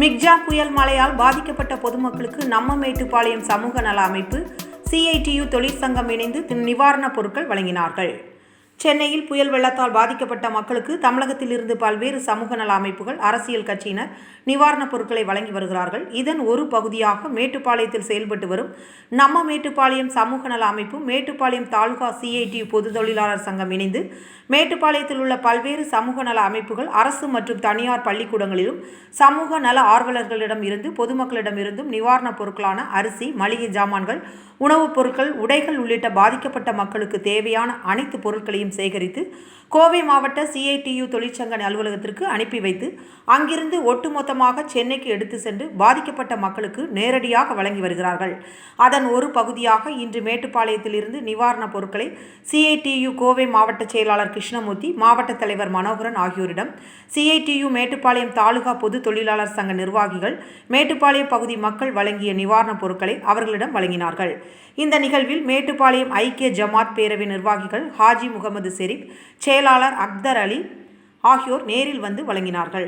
மிக்ஜா புயல் மழையால் பாதிக்கப்பட்ட பொதுமக்களுக்கு நம்ம மேட்டுப்பாளையம் சமூக நல அமைப்பு சிஐடியு தொழிற்சங்கம் இணைந்து நிவாரணப் பொருட்கள் வழங்கினார்கள். சென்னையில் புயல் வெள்ளத்தால் பாதிக்கப்பட்ட மக்களுக்கு தமிழகத்திலிருந்து பல்வேறு சமூக நல அமைப்புகள் அரசியல் கட்சியினர் நிவாரணப் பொருட்களை வழங்கி வருகிறார்கள். இதன் ஒரு பகுதியாக மேட்டுப்பாளையத்தில் செயல்பட்டு வரும் நம்ம மேட்டுப்பாளையம் சமூக நல அமைப்பும் மேட்டுப்பாளையம் தாலுகா சிஐடி பொது தொழிலாளர் சங்கம் இணைந்து மேட்டுப்பாளையத்தில் உள்ள பல்வேறு சமூக நல அமைப்புகள் அரசு மற்றும் தனியார் பள்ளிக்கூடங்களிலும் சமூக நல ஆர்வலர்களிடம் இருந்து பொதுமக்களிடம் இருந்தும் நிவாரணப் பொருட்களான அரிசி மளிகை ஜாமான்கள் உணவுப் பொருட்கள் உடைகள் உள்ளிட்ட பாதிக்கப்பட்ட மக்களுக்கு தேவையான அனைத்து பொருட்களையும் சேகரித்து கோவை மாவட்ட சிஐடியு தொழிற்சங்க அலுவலகத்திற்கு அனுப்பி வைத்து அங்கிருந்து ஒட்டுமொத்தமாக சென்னைக்கு எடுத்து சென்று பாதிக்கப்பட்ட மக்களுக்கு நேரடியாக வழங்கி வருகிறார்கள். அதன் ஒரு பகுதியாக இன்று மேட்டுப்பாளையத்திலிருந்து நிவாரணப் பொருட்களை சிஐடியு கோவை மாவட்ட செயலாளர் கிருஷ்ணமூர்த்தி மாவட்ட தலைவர் மனோகரன் ஆகியோரிடம் சிஐடியு மேட்டுப்பாளையம் தாலுகா பொது தொழிலாளர் சங்க நிர்வாகிகள் மேட்டுப்பாளையம் பகுதி மக்கள் வழங்கிய நிவாரணப் பொருட்களை அவர்களிடம் வழங்கினார்கள். இந்த நிகழ்வில் மேட்டுப்பாளையம் ஐக்கிய ஜமாத் பேரவை நிர்வாகிகள் ஹாஜி முகமது ஷெரீப் செயலாளர் அக்தர் அலி ஆகியோர் நேரில் வந்து வழங்கினார்கள்.